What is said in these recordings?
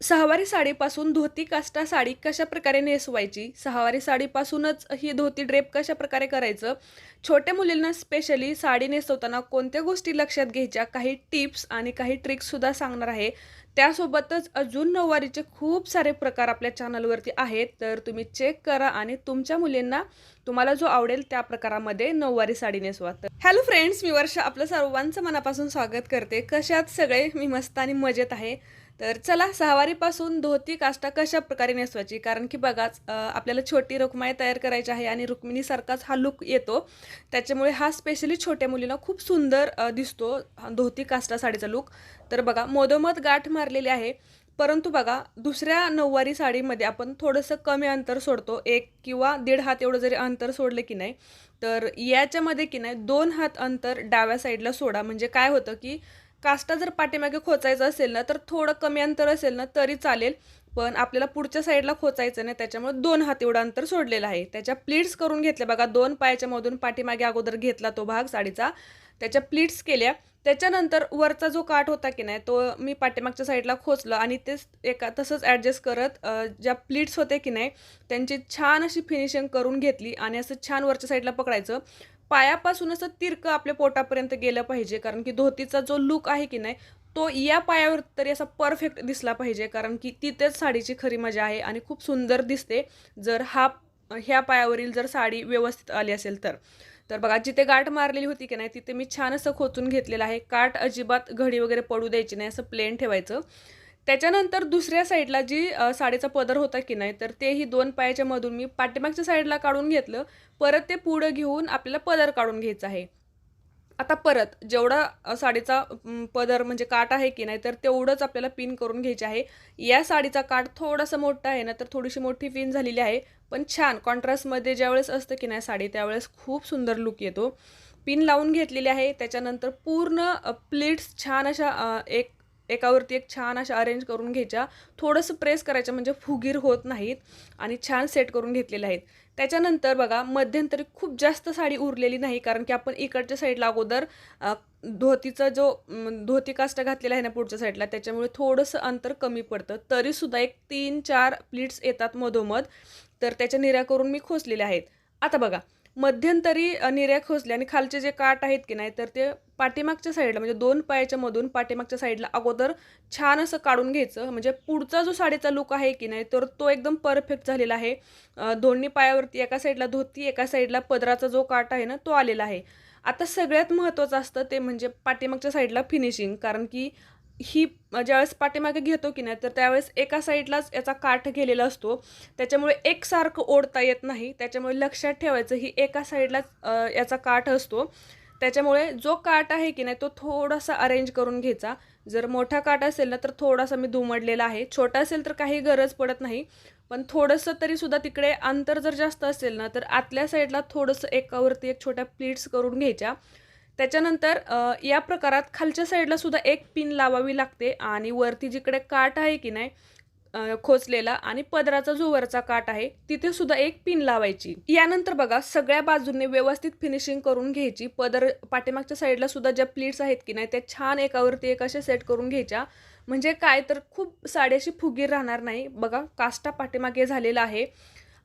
सहावारी साडीपासून धोती काष्टा साडी कशा प्रकारे नेसवायची? सहावारी साडीपासूनच ही धोती ड्रेप कशा प्रकारे करायचं? छोट्या मुलींना स्पेशली साडी नेसवताना कोणत्या गोष्टी लक्षात घ्यायच्या? काही टिप्स आणि काही ट्रिक्ससुद्धा सांगणार आहे. त्यासोबतच अजून नऊवारीचे खूप सारे प्रकार आपल्या चॅनलवरती आहेत. तर तुम्ही चेक करा आणि तुमच्या मुलींना तुम्हाला जो आवडेल त्या प्रकारामध्ये नऊवारी साडी नेसवा. तर हॅलो फ्रेंड्स मी वर्षा आपलं सर्वांचं मनापासून स्वागत करते. कशात सगळे? मी मस्त आणि मजेत आहे. तर चला सहावारीपासून धोती काष्टा कशा प्रकारे नेसवायची? कारण की बघाच आपल्याला छोटी रुक्माई तयार करायची आहे आणि रुक्मिणीसारखाच हा लुक येतो. त्याच्यामुळे हा स्पेशली छोट्या मुलीला खूप सुंदर दिसतो धोती काष्टा साडीचा लुक. तर बघा मधोमध गाठ मारलेली आहे. परंतु बघा दुसऱ्या नऊवारी साडीमध्ये आपण थोडंसं कमी अंतर सोडतो. एक किंवा दीड हात एवढं जरी अंतर सोडलं की नाही तर याच्यामध्ये की नाही दोन हात अंतर डाव्या साईडला सोडा. म्हणजे काय होतं की काष्टा जर पाठीमागे खोचायचं असेल ना तर थोडं कमी अंतर असेल ना तरी चालेल. पण आपल्याला पुढच्या साईडला खोचायचं नाही त्याच्यामुळे दोन हात एवढं अंतर सोडलेलं आहे. त्याच्या प्लीट्स करून घेतल्या बघा दोन पायाच्या मधून पाठीमागे अगोदर घेतला तो भाग साडीचा. त्याच्या प्लीट्स केल्या. त्याच्यानंतर वरचा जो काठ होता की नाही तो मी पाठीमागच्या साईडला खोचला आणि तेच एका तसंच ॲडजस्ट करत ज्या प्लीट्स होते की नाही त्यांची छान अशी फिनिशिंग करून घेतली आणि असं छान वरच्या साईडला पकडायचं. पायापासून असं तिरकं आपल्या पोटापर्यंत गेलं पाहिजे कारण की धोतीचा जो लुक आहे की नाही तो या पायावर तरी असा परफेक्ट दिसला पाहिजे कारण की तिथेच साडीची खरी मजा आहे आणि खूप सुंदर दिसते जर हा ह्या पायावरील जर साडी व्यवस्थित आली असेल तर. तर बघा जिथे गाठ मारलेली होती की नाही तिथे मी छान असं खोचून घेतलेलं आहे. काठ अजिबात घडी वगैरे पडू द्यायची नाही असं प्लेन ठेवायचं. त्याच्यानंतर दुसऱ्या साईडला जी साडीचा पदर होता की नाही तर तेही दोन पायाच्या मधून मी पाठीमागच्या साईडला काढून घेतलं. परत ते पुढं घेऊन आपल्याला पदर काढून घ्यायचा आहे. आता परत जेवढा साडीचा पदर म्हणजे काठ आहे की नाही तर तेवढंच आपल्याला पिन करून घ्यायचे आहे. या साडीचा काठ थोडासा मोठा आहे ना तर थोडीशी मोठी पिन झालेली आहे. पण छान कॉन्ट्रास्टमध्ये ज्यावेळेस असतं की नाही साडी त्यावेळेस खूप सुंदर लुक येतो. पिन लावून घेतलेली आहे. त्याच्यानंतर पूर्ण प्लेट्स छान अशा एक एकावरती एक छान अशा अरेंज करून घ्यायच्या. थोडंसं प्रेस करायच्या म्हणजे फुगीर होत नाहीत आणि छान सेट करून घेतलेले आहेत. त्याच्यानंतर बघा मध्यंतरी खूप जास्त साडी उरलेली नाही कारण की आपण इकडच्या साईडला अगोदर धोतीचा जो धोती काष्टा घातलेला आहे ना पुढच्या साईडला त्याच्यामुळे थोडंसं अंतर कमी पडतं. तरीसुद्धा एक तीन चार प्लीट्स येतात मधोमध. तर त्याच्या निर्या करून मी खोचलेल्या आहेत. आता बघा मध्यंतरी निर्या खोचल्या आणि खालचे जे काठ आहेत की नाही तर ते पाठीमागच्या साईडला म्हणजे दोन पायाच्या मधून पाठीमागच्या साईडला अगोदर छान असं काढून घ्यायचं. म्हणजे पुढचा जो साडीचा लुक आहे की नाही तर तो एकदम परफेक्ट झालेला आहे. दोन्ही पायावरती एका साईडला धोती एका साईडला पदराचा जो काठ आहे ना तो आलेला आहे. आता सगळ्यात महत्त्वाचं असतं ते म्हणजे पाठीमागच्या साईडला फिनिशिंग कारण की ही ज्यावेळेस पाठीमागे घेतो की नाही तर त्यावेळेस एका साईडलाच याचा काठ गेलेला असतो. त्याच्यामुळे एकसारखं ओढता येत नाही. त्याच्यामुळे लक्षात ठेवायचं ही एका साईडलाच याचा काठ असतो. त्याच्यामुळे जो काठ आहे की नाही तो थोडासा अरेंज करून घ्यायचा. जर मोठा काठ असेल ना तर थोडासा मी दुमडलेला आहे. छोटा असेल तर काही गरज पडत नाही. पण थोडंसं तरीसुद्धा तिकडे अंतर जर जास्त असेल ना तर आतल्या साईडला थोडंसं एकावरती एक छोट्या प्लीट्स करून घ्यायच्या. त्याच्यानंतर या प्रकारात खालच्या साईडला सुद्धा एक पिन लावावी लागते आणि वरती जिकडे काठ आहे की नाही खोचलेला आणि पदराचा जो वरचा काठ आहे तिथे सुद्धा एक पिन लावायची. यानंतर बघा सगळ्या बाजूंनी व्यवस्थित फिनिशिंग करून घ्यायची. पदर पाठीमागच्या साईडला सुद्धा ज्या प्लीट्स आहेत की नाही त्या छान एकावरती एक अशा सेट करून घ्यायच्या. म्हणजे काय तर खूप साडी अशी फुगीर राहणार नाही. बघा काष्टा पाठीमागे झालेला आहे.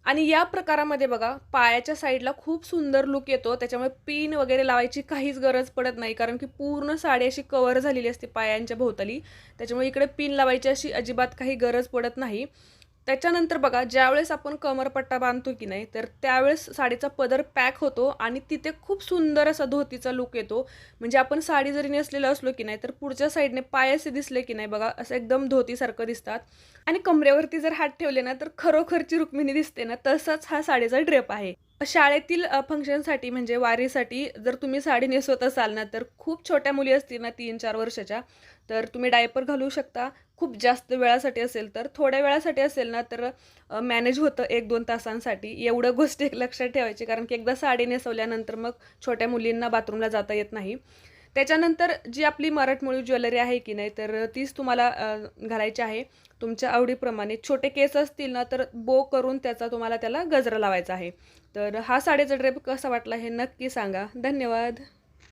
आणि या प्रकारामध्ये बघा पायाच्या साईडला खूप सुंदर लुक येतो. त्याच्यामुळे पिन वगैरे लावायची काहीच गरज पडत नाही. कारण की पूर्ण साडी अशी कवर झालेली असते पायांच्या भोवताली. त्याच्यामुळे इकडे पिन लावायची अशी अजिबात काही गरज पडत नाही. त्याच्यानंतर बघा ज्यावेळेस आपण कमरपट्टा बांधतो की नाही तर त्यावेळेस साडीचा पदर पॅक होतो आणि तिथे खूप सुंदर असा धोतीचा लुक येतो. म्हणजे आपण साडी जरी नेसलेलं असलो की नाही तर पुढच्या साईडने पाय असे दिसले की नाही बघा असं एकदम धोतीसारखं दिसतात. आणि कमरेवरती जर हात ठेवले ना तर खरोखरची रुक्मिणी दिसते ना तसाच हा साडीचा ड्रेप आहे. शाळेतील फंक्शनसाठी म्हणजे वारीसाठी जर तुम्ही साडी नेसवत असाल ना तर खूप छोट्या मुली असतील ना तीन चार वर्षाच्या तर तुम्ही डायपर घालू शकता. खूप जास्त वेळासाठी असेल तर. थोड्या वेळासाठी असेल ना तर मॅनेज होतं एक दोन तासांसाठी. एवढं गोष्टी लक्षात ठेवायची कारण की एकदा साडी नेसवल्यानंतर मग छोट्या मुलींना बाथरूमला जाता येत नाही. त्याच्यानंतर जी आपली मराठमोळी ज्वेलरी आहे की नाही तर तीच तुम्हाला घालायची आहे. तुमच्या आवडीप्रमाणे छोटे केस असतील ना तर बो करून त्याचा तुम्हाला त्याला गजरा लावायचा आहे. तर हा साडीचा ड्रेप कसा वाटला हे नक्की सांगा. धन्यवाद.